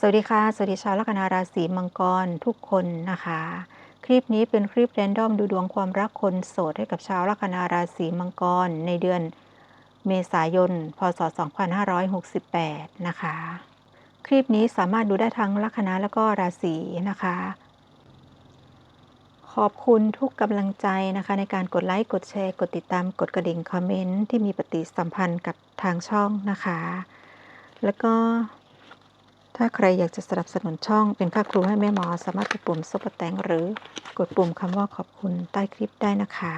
สวัสดีค่ะ สวัสดีชาวลัคนาราศีมังกรทุกคนนะคะ คลิปนี้เป็นคลิปแรนดอมดูดวงความรักคนโสดให้กับชาวลัคนาราศีมังกรในเดือนเมษายน พศ 2568 นะคะ คลิปนี้สามารถดูได้ทั้งลัคนาแล้วก็ราศีนะคะ ขอบคุณทุกกำลังใจนะคะ ในการกดไลค์ กดแชร์ กดติดตาม กดกระดิ่ง คอมเมนต์ที่มีปฏิสัมพันธ์กับทางช่องนะคะ แล้วก็ ถ้าใครอยากจะสนับสนุนช่องเป็นค่าครูให้แม่หมอ สามารถกดปุ่มซุปเปอร์แตงหรือกดปุ่มคำว่าขอบคุณใต้คลิปได้นะคะ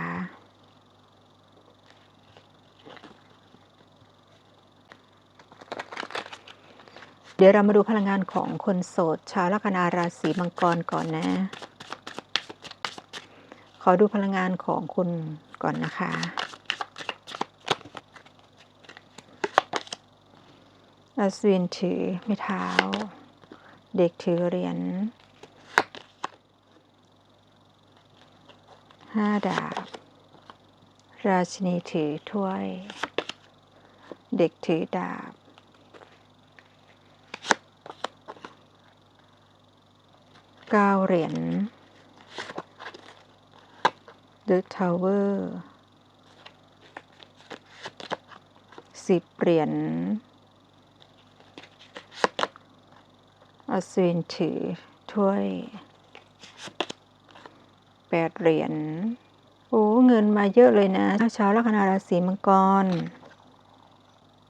เดี๋ยวเรามาดูพลังงานของคนโสด ชาวลัคนาราศีมังกรก่อนนะ ขอดูพลังงานของคุณก่อนนะคะ อัศวินถือไม้เท้า เด็กถือเหรียญห้าดาบ ราชินีถือถ้วย เด็กถือดาบ เก้าเหรียญ The Tower สิบเหรียญ อัศวินถือ ถ้วยแปดเหรียญ โอ้ เงินมาเยอะเลยนะ ชาวลัคนาราศีมังกร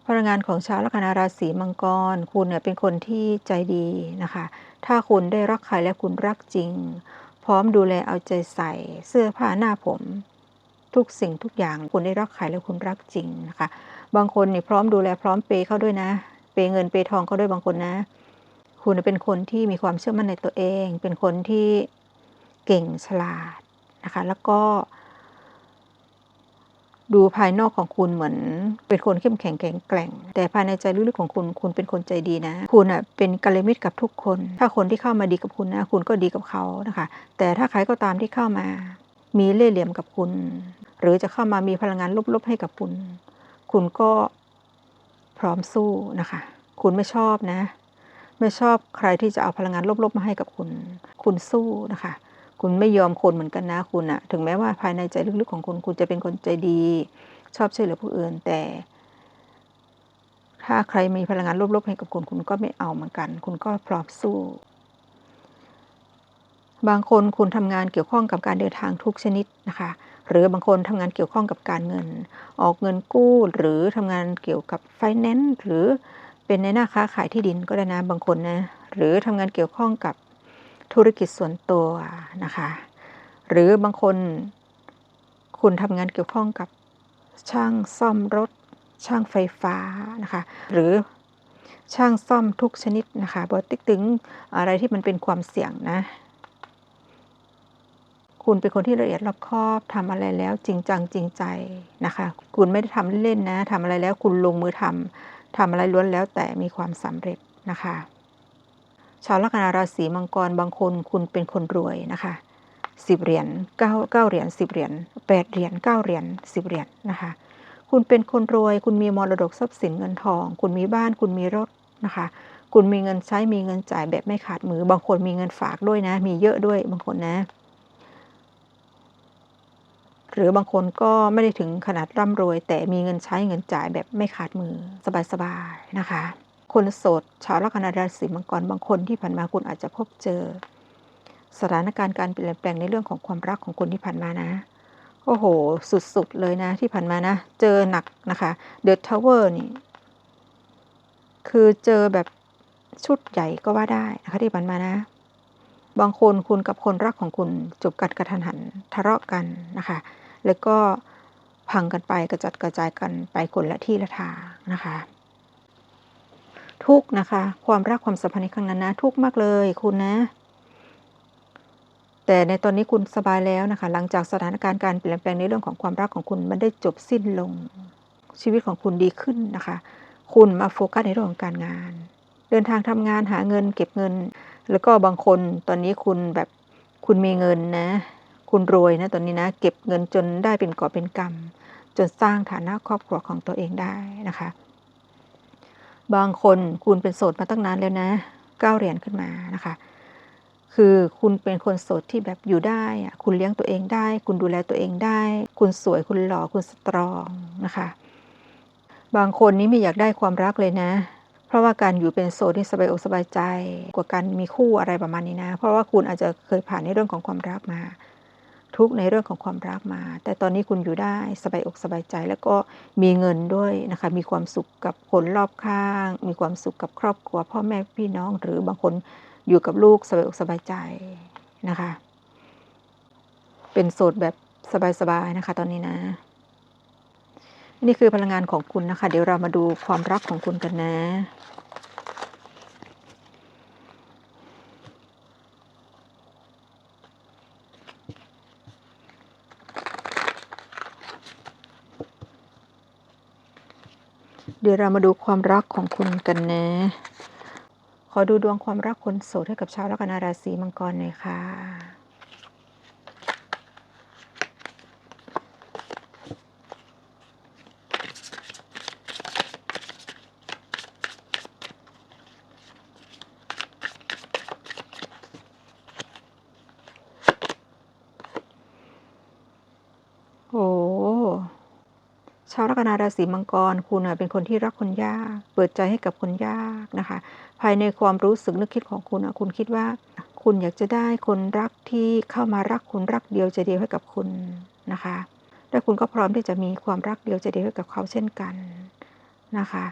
พลังงานของชาวลัคนาราศีมังกร คุณเนี่ยเป็นคนที่ใจดีนะคะ ถ้าคุณได้รักใครและคุณรักจริง พร้อมดูแลเอาใจใส่ เสื้อผ้าหน้าผม ทุกสิ่งทุกอย่าง คุณได้รักใครและคุณรักจริงนะคะ บางคนเนี่ยพร้อมดูแลพร้อมเปย์เขาด้วยนะ เปย์เงินเปย์ทองเขาด้วยบางคนนะ คุณเป็นคนที่มีความเชื่อมั่นในตัวเอง เป็นคนที่เก่งฉลาดนะคะ แล้วก็ ดูภายนอกของคุณเหมือน เป็นคนเข้มแข็งแข็งแกร่ง แต่ภายในใจลึกๆของคุณ คุณเป็นคนใจดีนะ คุณอะเป็นกัลยาณมิตรกับทุกคน ถ้าคนที่เข้ามาดีกับคุณนะ คุณก็ดีกับเขานะคะ แต่ถ้าใครก็ตามที่เข้ามา มีเล่ห์เหลี่ยมกับคุณ หรือจะเข้ามามีพลังงานลบๆให้กับคุณ คุณก็พร้อมสู้นะคะ คุณไม่ชอบนะ ไม่ชอบใครที่จะเอาพลังงานลบๆมาให้กับคุณ คุณสู้นะคะ คุณไม่ยอมคนเหมือนกันนะคุณอะถึงแม้ว่าภายในใจลึกๆของคุณคุณจะเป็นคนใจดี ชอบช่วยเหลือผู้อื่นแต่ ถ้าใครมีพลังงานลบๆให้กับคุณคุณก็ไม่เอาเหมือนกัน คุณก็พร้อมสู้ บางคนคุณทำงานเกี่ยวข้องกับการเดินทางทุกชนิดนะคะหรือบางคนทำงานเกี่ยวข้องกับการเงิน ออกเงินกู้หรือทำงานเกี่ยวกับไฟแนนซ์หรือ เป็นในหน้าค้าขายที่ดินก็ได้นะบางคนนะหรือทำงานเกี่ยวข้องกับธุรกิจส่วนตัวนะคะ หรือบางคนคุณทำงานเกี่ยวข้องกับช่างซ่อมรถ ช่างไฟฟ้านะคะ หรือช่างซ่อมทุกชนิดนะคะบอติกถึงอะไรที่มันเป็นความเสี่ยงนะ คุณเป็นคนที่ละเอียดรอบคอบทำอะไรแล้วจริงจังจริงใจนะคะ คุณไม่ได้ทำเล่นๆนะทำอะไรแล้วคุณลงมือทำ ทำอะไรล้วนแล้วแต่มีความสำเร็จนะคะ ชาวลัคนาราศีมังกรบางคนคุณเป็นคนรวยนะคะสิบเหรียญเก้าเก้าเหรียญสิบเหรียญแปดเหรียญเก้าเหรียญสิบเหรียญนะคะ คุณเป็นคนรวย คุณมีมรดกทรัพย์สินเงินทอง คุณมีบ้าน คุณมีรถนะคะ คุณมีเงินใช้มีเงินจ่ายแบบไม่ขาดมือบางคนมีเงินฝากด้วยนะ มีเยอะด้วยบางคนนะ หรือบางคนก็ไม่ได้ถึงขนาดร่ำรวย แต่มีเงินใช้เงินจ่ายแบบไม่ขาดมือสบายๆนะคะ คนโสดชาวลัคนาราศีมังกรบางคนที่ผ่านมาคุณอาจจะพบเจอ สถานการณ์การเปลี่ยนแปลงในเรื่องของความรักของคนที่ผ่านมานะ โอ้โห สุดๆเลยนะที่ผ่านมานะ เจอหนักนะคะเดอะทาวเวอร์นี่คือเจอแบบชุดใหญ่ก็ว่าได้นะคะที่ผ่านมานะ บางคนคุณกับคนรักของคุณจบกันกระทันหันทะเลาะกันนะคะ แล้วก็พังกันไปกระจัดกระจายกันไปคนละที่ละทางนะคะ ทุกนะคะ ความรักความสัมพันธ์ในครั้งนั้นนะ ทุกมากเลยคุณนะ แต่ในตอนนี้คุณสบายแล้วนะคะ หลังจากสถานการณ์การเปลี่ยนแปลงในเรื่องของความรักของคุณมันได้จบสิ้นลงชีวิตของคุณดีขึ้นนะคะ คุณมาโฟกัสในเรื่องของการงาน เดินทางทำงานหาเงินเก็บเงิน แล้วก็บางคนตอนนี้คุณแบบคุณมีเงินนะ คุณรวยนะตอนนี้นะ เก็บเงินจนได้เป็นก่อบเป็นกรรม จนสร้างฐานะครอบครัวของตัวเองได้นะคะ บางคนคุณเป็นโสดมาตั้งนานแล้วนะก้าเหรียญขึ้นมานะคะ คือคุณเป็นคนโสดที่แบบอยู่ได้คุณเลี้ยงตัวเองได้ คุณดูแลตัวเองได้ คุณสวยคุณหล่อคุณสตรองนะคะ บางคนนี้ไม่อยากได้ความรักเลยนะ เพราะว่าการอยู่เป็นโสดนี่สบายอกสบายใจ กว่าการมีคู่อะไรประมาณนี้นะ เพราะว่าคุณอาจจะเคยผ่านในเรื่องของความรักมา ทุกในเรื่องของความรักมา แต่ตอนนี้คุณอยู่ได้สบายอกสบายใจ แล้วก็มีเงินด้วยนะคะ มีความสุขกับคนรอบข้าง มีความสุขกับครอบครัว พ่อแม่พี่น้อง หรือบางคนอยู่กับลูกสบายอกสบายใจนะคะ เป็นโสดแบบสบายๆนะคะ ตอนนี้นะ นี่คือพลังงานของคุณนะคะ เดี๋ยวเรามาดูความรักของคุณกันนะเดี๋ยวเรามาดูความรักของคุณกันนะ ขอดูดวงความรักคนโสดให้กับชาวลัคนาราศีมังกรหน่อยค่ะ โอ้ชาวลั คนาราศีมังกรคุณเป็นคนที่รักคนยาก เปิดใจให้กับคนยากนะคะ ภายในความรู้สึกนึกคิดของคุณคุณคิดว่า คุณอยากจะได้คนรักที่เข้ามารักคุณรักเดียวใจเดียวให้กับคุณนะคะและคุณก็พร้อมที่จะมีความรักเดียวใจเดียวให้กับเขาเช่นกันนะคะ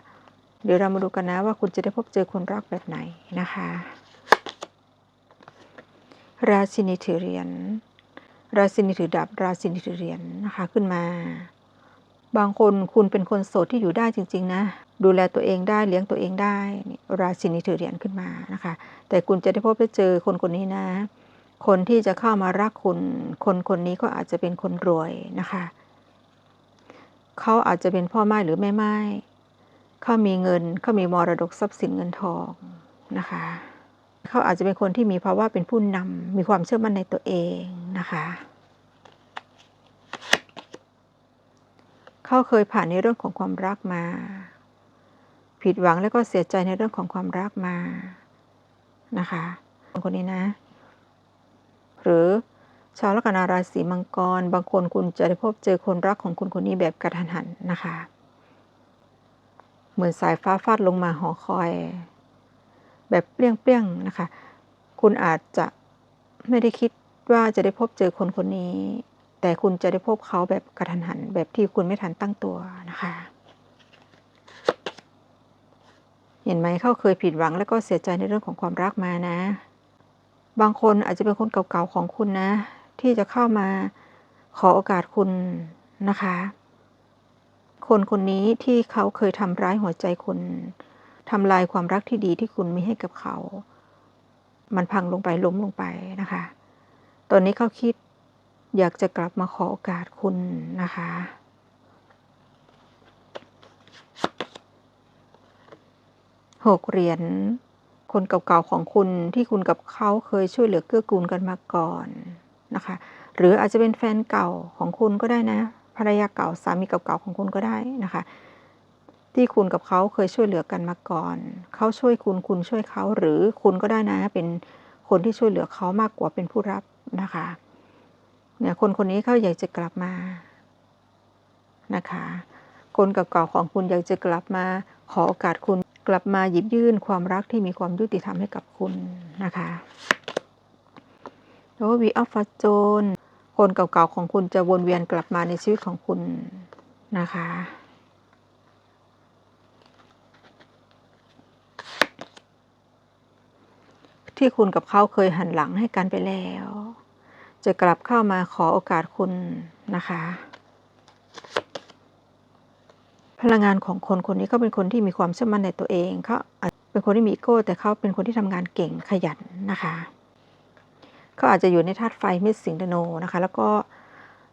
เดี๋ยวเรามาดูกันนะว่าคุณจะได้พบเจอคนรักแบบไหนนะคะ ราชินีถือเหรียญราชินีถือดาบราชินีถือเหรียญนะคะขึ้นมา บางคนคุณเป็นคนโสดที่อยู่ได้จริง ๆ นะ ดูแลตัวเองได้เลี้ยงตัวเองได้ ราชินีถือเหรียญขึ้นมานะคะ แต่คุณจะได้พบได้เจอคนคนนี้นะ คนที่จะเข้ามารักคุณ คนคนนี้ก็อาจจะเป็นคนรวยนะคะ เขาอาจจะเป็นพ่อไม้หรือแม่ไม้เขามีเงินเขามีมรดกทรัพย์สินเงินทองนะคะเขาอาจจะเป็นคนที่มีภาวะเป็นผู้นำมีความเชื่อมั่นในตัวเองนะคะ เขาเคยผ่านในเรื่องของความรักมา ผิดหวังแล้วก็เสียใจในเรื่องของความรักมานะคะคนคนนี้นะ หรือชาวลัคนาราศีมังกร บางคนคุณจะได้พบเจอคนรักของคุณคนนี้แบบกระทันหันนะคะ เหมือนสายฟ้าฟาดลงมาหอคอย แบบเปรี้ยงๆนะคะ คุณอาจจะไม่ได้คิดว่าจะได้พบเจอคนคนนี้ แต่คุณจะได้พบเขาแบบกระทันหัน แบบที่คุณไม่ทันตั้งตัวนะคะ เห็นไหมเขาเคยผิดหวังแล้วก็เสียใจในเรื่องของความรักมานะ บางคนอาจจะเป็นคนเก่าๆของคุณนะ ที่จะเข้ามาขอโอกาสคุณนะคะ คนคนนี้ที่เขาเคยทำร้ายหัวใจคุณทำลายความรักที่ดีที่คุณมีให้กับเขา มันพังลงไปล้มลงไปนะคะ ตอนนี้เขาคิด อยากจะกลับมาขอโอกาสคุณนะคะ หกเหรียญคนเก่าๆของคุณที่คุณกับเขาเคยช่วยเหลือเกื้อกูลกันมาก่อนนะคะ หรืออาจจะเป็นแฟนเก่าของคุณก็ได้นะภรรยาเก่าสามีเก่าๆของคุณก็ได้นะคะ ที่คุณกับเขาเคยช่วยเหลือกันมาก่อน เขาช่วยคุณคุณช่วยเขาหรือคุณก็ได้นะ เป็นคนที่ช่วยเหลือเขามากกว่าเป็นผู้รับนะคะ เนี่ยคนคนนี้เขาอยากจะกลับมานะคะ คนเก่าๆของคุณอยากจะกลับมาขอโอกาสคุณกลับมาหยิบยื่นความรักที่มีความยุติธรรมให้กับคุณนะคะแล้ววีออฟฟาโจนคนเก่าๆของคุณจะวนเวียนกลับมาในชีวิตของคุณนะคะที่คุณกับเขาเคยหันหลังให้กันไปแล้ว จะกลับเข้ามาขอโอกาสคุณนะคะ พลังงานของคนคนนี้ก็เป็นคนที่มีความเชื่อมั่นในตัวเองเขาเป็นคนที่มีอีโก้ แต่เขาเป็นคนที่ทำงานเก่งขยันนะคะเขาอาจจะอยู่ในธาตุไฟเมษสิงห์ธนูนะคะ แล้วก็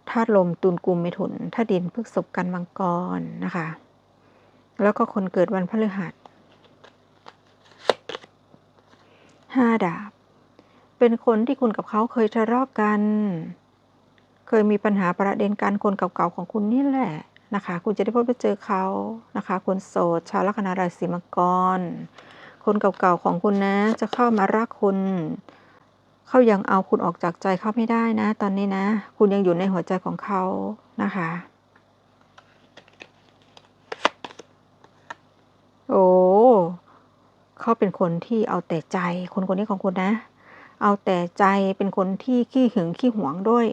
ธาตุลมตุลกุมเมถุนธาตุดินพฤกษภกันมังกรนะคะ แล้วก็คนเกิดวันพฤหัสห้าดาบ เป็นคนที่คุณกับเขาเคยทะเลาะกัน เคยมีปัญหาประเด็นการคนเก่าๆของคุณนี่แหละนะคะ คุณจะได้พบไปเจอเขานะคะ คนโสดชาวลัคนาราศีมังกร คนเก่าๆของคุณนะ จะเข้ามารักคุณเขายังเอาคุณออกจากใจเขาไม่ได้นะ ตอนนี้นะ คุณยังอยู่ในหัวใจของเขานะคะ โอ้เขาเป็นคนที่เอาแต่ใจ คนคนนี้ของคุณนะ เอาแต่ใจเป็นคนที่ขี้หึงขี้หวงด้วย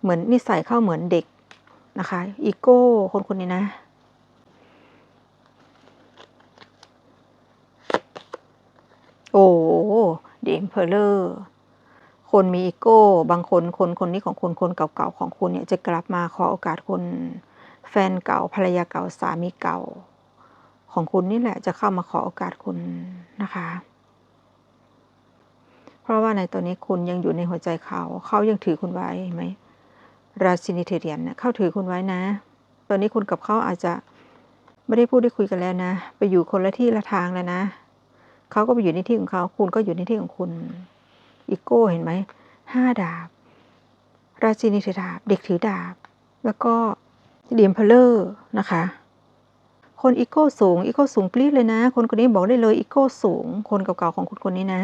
เหมือนนิสัยเข้าเหมือนเด็กนะคะ อีโก้คนคนนี้นะ โอ้เดมเพลเลอร์ คนมีอีโก้ บางคนคนคนนี้ของคุณคนเก่าๆของคุณเนี่ยจะกลับมาขอโอกาสคุณแฟนเก่าภรรยาเก่าสามีเก่า ของคุณนี่แหละจะเข้ามาขอโอกาสคุณนะคะ เพราะว่าในตัวนี้คุณยังอยู่ในหัวใจเขา เขายังถือคุณไว้ไหมราชินีเทเรียนเนี่ยเข้าถือคุณไว้นะ ตอนนี้คุณกับเขาอาจจะไม่ได้พูดได้คุยกันแล้วนะ ไปอยู่คนละที่ละทางแล้วนะ เขาก็ไปอยู่ในที่ของเขา คุณก็อยู่ในที่ของคุณ อีโก้เห็นไหม ห้าดาบ ราชินีถือดาบ เด็กถือดาบ แล้วก็เดียมเพลเลอร์นะคะ คนอีโก้สูง อีโก้สูงปรี๊ดเลยนะ คนคนนี้บอกได้เลยอีโก้สูง คนเก่าๆของคุณคนนี้นะ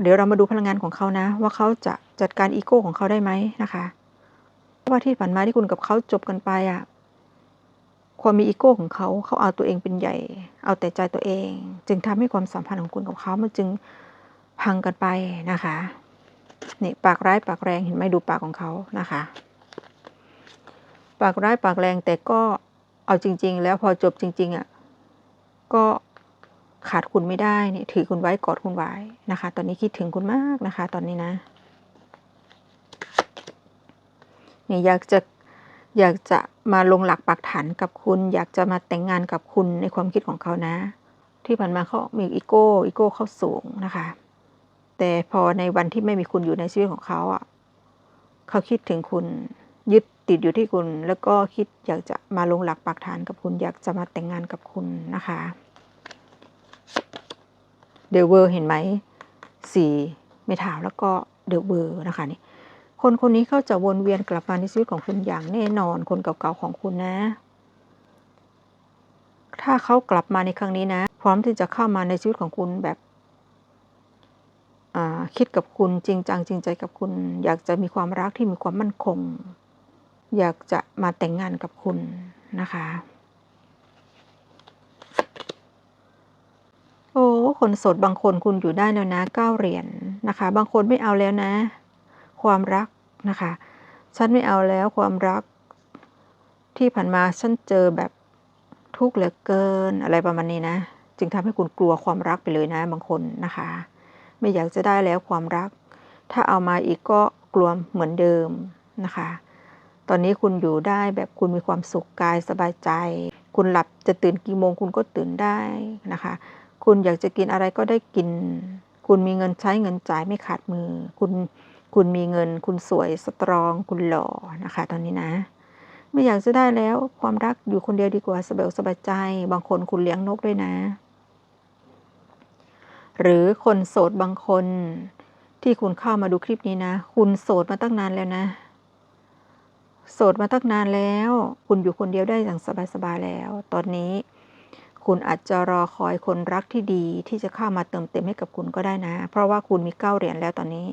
เดี๋ยวเรามาดูพลังงานของเขานะ ว่าเขาจะจัดการอีโก้ของเขาได้ไหมนะคะว่าที่ผ่านมาที่คุณกับเขาจบกันไปอะความมีอีโก้ของเขาเขาเอาตัวเองเป็นใหญ่ เอาแต่ใจตัวเอง จึงทำให้ความสัมพันธ์ของคุณกับเขามันจึงพังกันไปนะคะนี่ปากร้ายปากแรงเห็นไหมดูปากของเขานะคะ ปากร้ายปากแรงแต่ก็เอาจริง ๆ แล้วพอจบจริง ๆอะ่ะก็ ขาดคุณไม่ได้เนี่ยถือคุณไว้กอดคุณไว้นะคะ ตอนนี้คิดถึงคุณมากนะคะ ตอนนี้นะเนี่ยอยากจะอยากจะมาลงหลักปักฐานกับคุณ อยากจะมาแต่งงานกับคุณในความคิดของเขานะ ที่ผ่านมาเขามีอีโก้อีโก้เขาสูงนะคะ แต่พอในวันที่ไม่มีคุณอยู่ในชีวิตของเขาอะเขาคิดถึงคุณยึดติดอยู่ที่คุณ แล้วก็คิดอยากจะมาลงหลักปักฐานกับคุณ อยากจะมาแต่งงานกับคุณนะคะ เดอะเวอร์เห็นไหมสีเมทาวแล้วก็เดอะเวอร์นะคะนี่คนคนนี้เขาจะวนเวียนกลับมาในชีวิตของคุณอย่างแน่นอนคนเก่าๆของคุณนะ ถ้าเขากลับมาในครั้งนี้นะ พร้อมที่จะเข้ามาในชีวิตของคุณแบบคิดกับคุณจริงจังจริงใจกับคุณ อยากจะมีความรักที่มีความมั่นคง อยากจะมาแต่งงานกับคุณนะคะ โอ้คนโสดบางคนคุณอยู่ได้แล้วนะเก้าเหรียญนนะคะ บางคนไม่เอาแล้วนะ ความรักนะคะ ฉันไม่เอาแล้วความรัก ที่ผ่านมาฉันเจอแบบทุกข์เหลือเกินอะไรประมาณนี้นะ จึงทำให้คุณกลัวความรักไปเลยนะ บางคนนะคะ ไม่อยากจะได้แล้วความรัก ถ้าเอามาอีกก็กลัวเหมือนเดิมนะคะ ตอนนี้คุณอยู่ได้แบบคุณมีความสุขกายสบายใจ คุณหลับจะตื่นกี่โมงคุณก็ตื่นได้นะคะ คุณอยากจะกินอะไรก็ได้กิน คุณมีเงินใช้เงินจ่ายไม่ขาดมือ คุณคุณมีเงิน คุณสวยสตรอง คุณหล่อนะคะ ตอนนี้นะ ไม่อยากจะได้แล้วความรักอยู่คนเดียวดีกว่าสบายสบายใจ บางคนคุณเลี้ยงนกด้วยนะ หรือคนโสดบางคนที่คุณเข้ามาดูคลิปนี้นะ คุณโสดมาตั้งนานแล้วนะ โสดมาตั้งนานแล้ว คุณอยู่คนเดียวได้อย่างสบายๆแล้ว ตอนนี้ คุณอาจจะรอคอยคนรักที่ดีที่จะเข้ามาเติมเต็มให้กับคุณก็ได้นะ เพราะว่าคุณมีเก้าเหรียญแล้วตอนนี้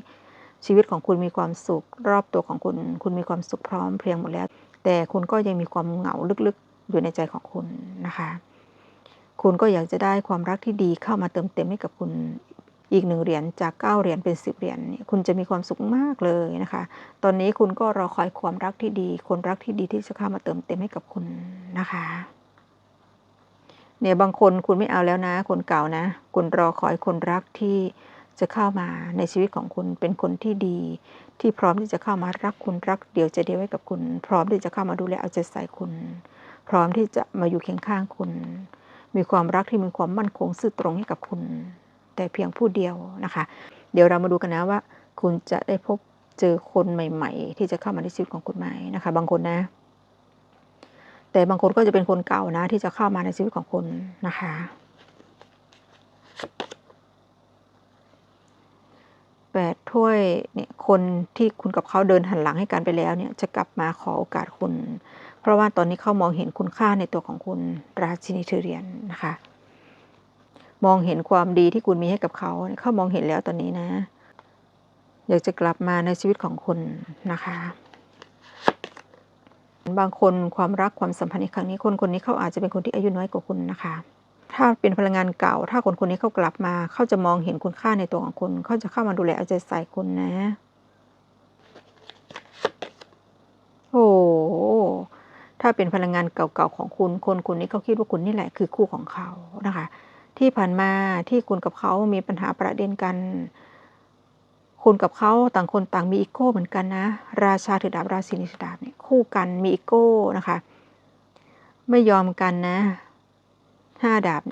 ชีวิตของคุณมีความสุข รอบตัวของคุณ คุณมีความสุขพร้อมเพรียงหมดแล้ว แต่คุณก็ยังมีความเหงาลึกๆ อยู่ในใจของคุณนะคะ คุณก็อยากจะได้ความรักที่ดีเข้ามาเติมเต็มให้กับคุณอีกหนึ่งเหรียญจากเก้าเหรียญเป็นสิบเหรียญคุณจะมีความสุขมากเลยนะคะ ตอนนี้คุณก็รอคอยความรักที่ดี คนรักที่ดีที่จะเข้ามาเติมเต็มให้กับคุณนะคะ เนี่ยบางคนคุณไม่เอาแล้วนะ คนเก่านะ คุณรอคอยคนรักที่จะเข้ามาในชีวิตของคุณเป็นคนที่ดี ที่พร้อมที่จะเข้ามารักคุณรัก เดียวจะเดียวไว้กับคุณ พร้อมที่จะเข้ามาดูแลเอาใจใส่คุณ พร้อมที่จะมาอยู่เคียงข้างคุณ มีความรักที่มีความมั่นคงซื่อตรงให้กับคุณ แต่เพียงผู้เดียวนะคะ เดี๋ยวเรามาดูกันนะว่า คุณจะได้พบเจอคนใหม่ ๆ ที่จะเข้ามาในชีวิตของคุณไหมนะคะ บางคนนะ แต่บางคนก็จะเป็นคนเก่านะ ที่จะเข้ามาในชีวิตของคุณนะคะ แปดถ้วยเนี่ยคนที่คุณกับเขาเดินหันหลังให้กันไปแล้วเนี่ยจะกลับมาขอโอกาสคุณ เพราะว่าตอนนี้เขามองเห็นคุณค่าในตัวของคุณราชินีเทเรียนนะคะ มองเห็นความดีที่คุณมีให้กับเขาเขามองเห็นแล้วตอนนี้นะ อยากจะกลับมาในชีวิตของคุณนะคะ บางคนความรักความสัมพันธ์ในครั้งนี้คนคนนี้เขาอาจจะเป็นคนที่อายุน้อยกว่าคุณนะคะ ถ้าเป็นพลังงานเก่า ถ้าคนคนนี้เขากลับมาเขาจะมองเห็นคุณค่าในตัวของคุณเขาจะเข้ามาดูแลเอาใจใส่คุณนะโอ้ถ้าเป็นพลังงานเก่าๆของคุณ คนคนนี้เขาคิดว่าคุณนี่แหละคือคู่ของเขานะคะ ที่ผ่านมาที่คุณกับเขามีปัญหาประเด็นกัน คุณกับเขาต่างคนต่างมีอีโก้เหมือนกันนะ ราชาถือดาบราศีนิถือดาบเนี่ยคู่กันมีอีโก้นะคะ ไม่ยอมกันนะห้าดาบ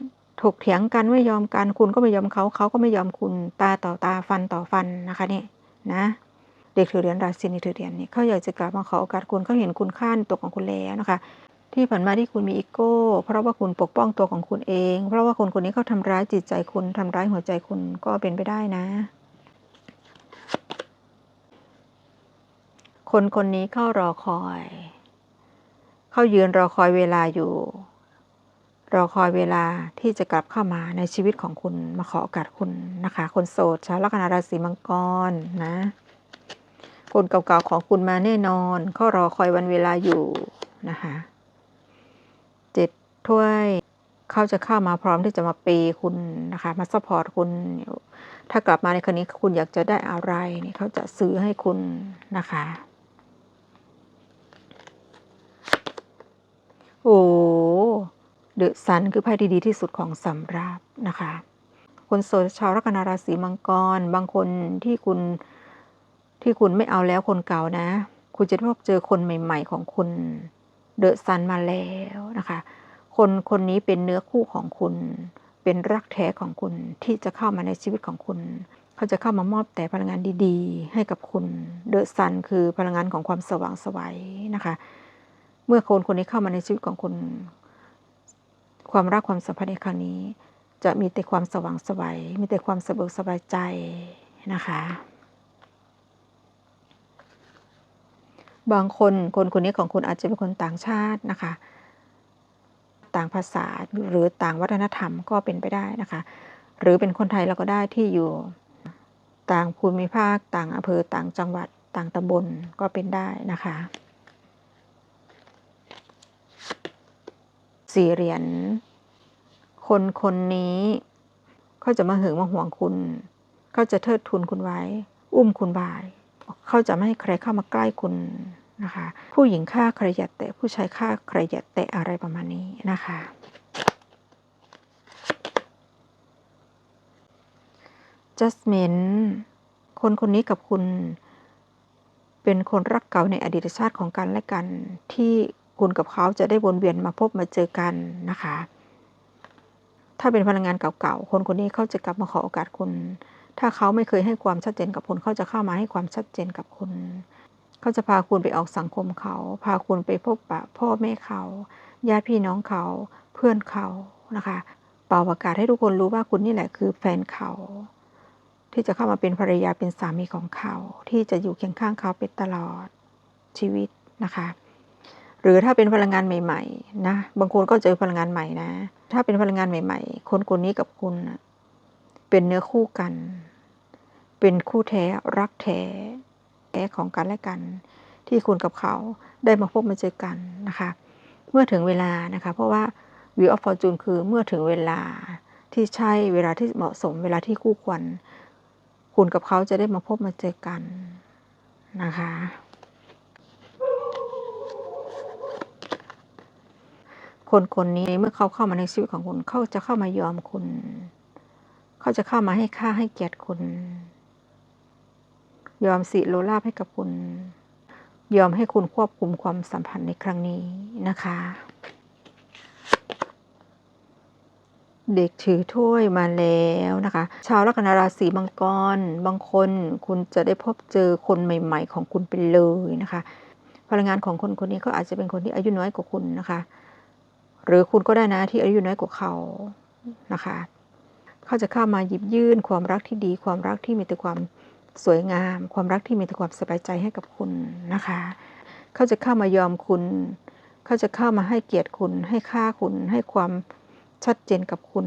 ถกเถียงกันไม่ยอมกัน คุณก็ไม่ยอมเขาเขาก็ไม่ยอมคุณตาต่อตาฟันต่อฟันนะคะนี่นะ เด็กถือเหรียญราศีนีถือเหรียญนี่เขาอยากจะกลับมาขอโอกาสคุณเขาเห็นคุณค่านตัวของคุณแล้วนะคะ ที่ผ่านมาที่คุณมีอีโก้ เพราะว่าคุณปกป้องตัวของคุณเอง เพราะว่าคนคนนี้เขาทำร้ายจิตใจคุณทำร้ายหัวใจคุณก็เป็นไปได้นะ คนคนนี้เข้ารอคอย เขายืนรอคอยเวลาอยู่ รอคอยเวลาที่จะกลับเข้ามาในชีวิตของคุณมาขอโอกาสคุณนะคะ คนโสดชาวลัคนาราศีมังกรนะ คนเก่าๆของคุณมาแน่นอน เขารอคอยวันเวลาอยู่นะคะเจ็ดถ้วย เขาจะเข้ามาพร้อมที่จะมาเปย์คุณนะคะมาซัพพอร์ตคุณ ถ้ากลับมาในครั้งนี้คุณอยากจะได้อะไรนี่เขาจะซื้อให้คุณนะคะโอ้เดอะซันคือไพ่ที่ดีที่สุดของสำรับนะคะ คนโสดชาวลัคนาราศีมังกร บางคนที่คุณที่คุณไม่เอาแล้วคนเก่านะ คุณจะพบเจอคนใหม่ ๆ ของคุณเดอะซันมาแล้วนะคะ คนคนนี้เป็นเนื้อคู่ของคุณ เป็นรักแท้ของคุณที่จะเข้ามาในชีวิตของคุณ เขาจะเข้ามามอบแต่พลังงานดีๆ ให้กับคุณเดอะซันคือพลังงานของความสว่างไสวัยนะคะ เมื่อคนคนนี้เข้ามาในชีวิตของคุณ ความรักความสัมพันธ์ในครั้งนี้ จะมีแต่ความสว่างไสวัยมีแต่ความสะเบิกสบายใจนะคะบางคนคนคนนี้ของคุณอาจจะเป็นคนต่างชาตินะคะ ต่างภาษาหรือต่างวัฒนธรรมก็เป็นไปได้นะคะ หรือเป็นคนไทยเราก็ได้ที่อยู่ต่างภูมิภาค ต่างอำเภอต่างจังหวัดต่างตำบลก็เป็นได้นะคะ สี่เหรียญคนคนนี้เขาจะมาหึงมาห่วงคุณ เขาจะเทิดทุนคุณไว้ อุ้มคุณบาย เขาจะไม่ให้ใครเข้ามาใกล้คุณ นะคะผู้หญิงฆ่าใครอย่าแตะผู้ชายฆ่าใครอย่าแตะอะไรประมาณนี้นะคะ Justment คนคนนี้กับคุณเป็นคนรักเก่าในอดีตชาติของกันและกัน ที่คุณกับเขาจะได้วนเวียนมาพบมาเจอกันนะคะ ถ้าเป็นพลังงานเก่าๆคนคนนี้เขาจะกลับมาขอโอกาสคุณ ถ้าเขาไม่เคยให้ความชัดเจนกับคุณเขาจะเข้ามาให้ความชัดเจนกับคุณ เขาจะพาคุณไปออกสังคมเขา พาคุณไปพบปะพ่อแม่เขาญาติพี่น้องเขาเพื่อนเขานะคะ เป่าประกาศให้ทุกคนรู้ว่าคุณนี่แหละคือแฟนเขา ที่จะเข้ามาเป็นภรรยาเป็นสามีของเขา ที่จะอยู่เคียงข้างเขาเป็นตลอดชีวิตนะคะ หรือถ้าเป็นพลังงานใหม่ๆนะบางคนก็เจอพลังงานใหม่นะ ถ้าเป็นพลังงานใหม่ ๆ คนคนนี้กับคุณเป็นเนื้อคู่กัน เป็นคู่แท้รักแท้ ของกันและกัน ที่คุณกับเขาได้มาพบมาเจอกันนะคะ เมื่อถึงเวลานะคะ เพราะว่า Wheel of Fortune คือเมื่อถึงเวลาที่ใช่เวลาที่เหมาะสมเวลาที่คู่ควร คุณกับเขาจะได้มาพบมาเจอกันนะคะ คนคนนี้เมื่อเขาเข้ามาในชีวิตของคุณ เขาจะเข้ามายอมคุณ เขาจะเข้ามาให้ค่าให้เกียรติคุณ ยอมสิโลลาภให้กับคุณ ยอมให้คุณควบคุมความสัมพันธ์ในครั้งนี้นะคะ เด็กถือถ้วยมาแล้วนะคะ ชาวลัคนาราศีมังกร บางคนคุณจะได้พบเจอคนใหม่ ๆ ของคุณไปเลยนะคะ พลังงานของคนคนนี้ก็อาจจะเป็นคนที่อายุน้อยกว่าคุณนะคะ หรือคุณก็ได้นะที่อายุน้อยกว่าเขานะคะ เขาจะเข้ามาหยิบยื่นความรักที่ดี ความรักที่มีแต่ความ สวยงาม ความรักที่มีแต่ความสบายใจให้กับคุณนะคะ เขาจะเข้ามายอมคุณ เขาจะเข้ามาให้เกียรติคุณ ให้ค่าคุณ ให้ความชัดเจนกับคุณ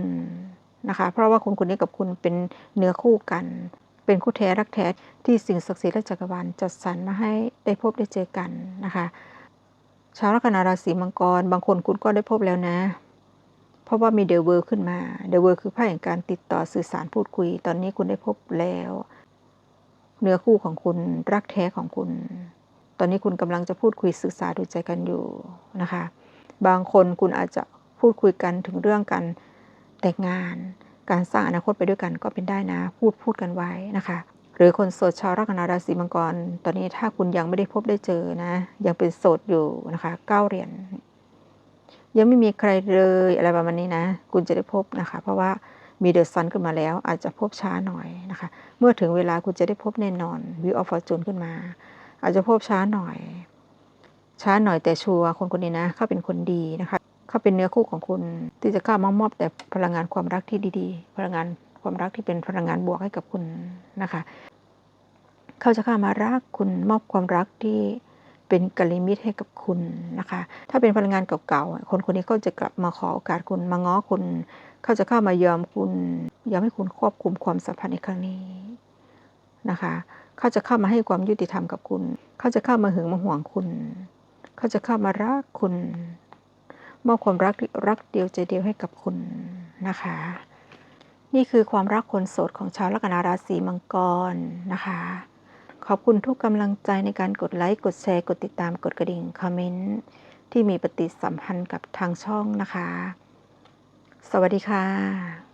นะคะ เพราะว่าคนคนนี้กับคุณเป็นเนื้อคู่กัน เป็นคู่แท้รักแท้ที่สิ่งศักดิ์สิทธิ์และจักรวาลจัดสรรมาให้ได้พบได้เจอกันนะคะชาวลัคนาราศีมังกร บางคนคุณก็ได้พบแล้วนะ เพราะว่ามีเดอะเวิร์ขึ้นมาเดอะเวิร์คือไพ่แห่งการติดต่อสื่อสารพูดคุย ตอนนี้คุณได้พบแล้ว เนื้อคู่ของคุณรักแท้ของคุณ ตอนนี้คุณกำลังจะพูดคุยศึกษาดูใจกันอยู่นะคะ บางคนคุณอาจจะพูดคุยกันถึงเรื่องการแต่งงาน การสร้างอนาคตไปด้วยกันก็เป็นได้นะ พูดพูดกันไว้นะคะ หรือคนโสดชาวลัคนาราศีมังกร ตอนนี้ถ้าคุณยังไม่ได้พบได้เจอนะ ยังเป็นโสดอยู่นะคะเก้าเหรียญยังไม่มีใครเลยอะไรประมาณนี้นะ คุณจะได้พบนะคะ เพราะว่า มีเดอะซันขึ้นมาแล้ว อาจจะพบช้าหน่อยนะคะ เมื่อถึงเวลาคุณจะได้พบแน่นอนวิวออฟฟอร์จูนขึ้นมา อาจจะพบช้าหน่อย ช้าหน่อยแต่ชัวร์คนคนนี้นะเขาเป็นคนดีนะคะเขาเป็นเนื้อคู่ของคุณที่จะเข้ามามอบแต่พลังงานความรักที่ดีๆ พลังงานความรักที่เป็นพลังงานบวกให้กับคุณนะคะ เขาจะเข้ามารักคุณมอบความรักที่เป็นกัลยาณมิตรให้กับคุณนะคะ ถ้าเป็นพลังงานเก่าๆ คนคนนี้เขาจะกลับมาขอโอกาสคุณมาง้อคุณ เขาจะเข้ามายอมคุณ ยอมให้คุณควบคุมความสัมพันธ์ในครั้งนี้นะคะ เขาจะเข้ามาให้ความยุติธรรมกับคุณ เขาจะเข้ามาหึงมาห่วงคุณ เขาจะเข้ามารักคุณมอบความรักรักเดียวใจเดียวให้กับคุณนะคะ นี่คือความรักคนโสดของชาวลัคนาราศีมังกรนะคะ ขอบคุณทุกกำลังใจในการกดไลค์ กดแชร์ กดติดตาม กดกระดิ่ง คอมเมนต์ ที่มีปฏิสัมพันธ์กับทางช่องนะคะ สวัสดีค่ะ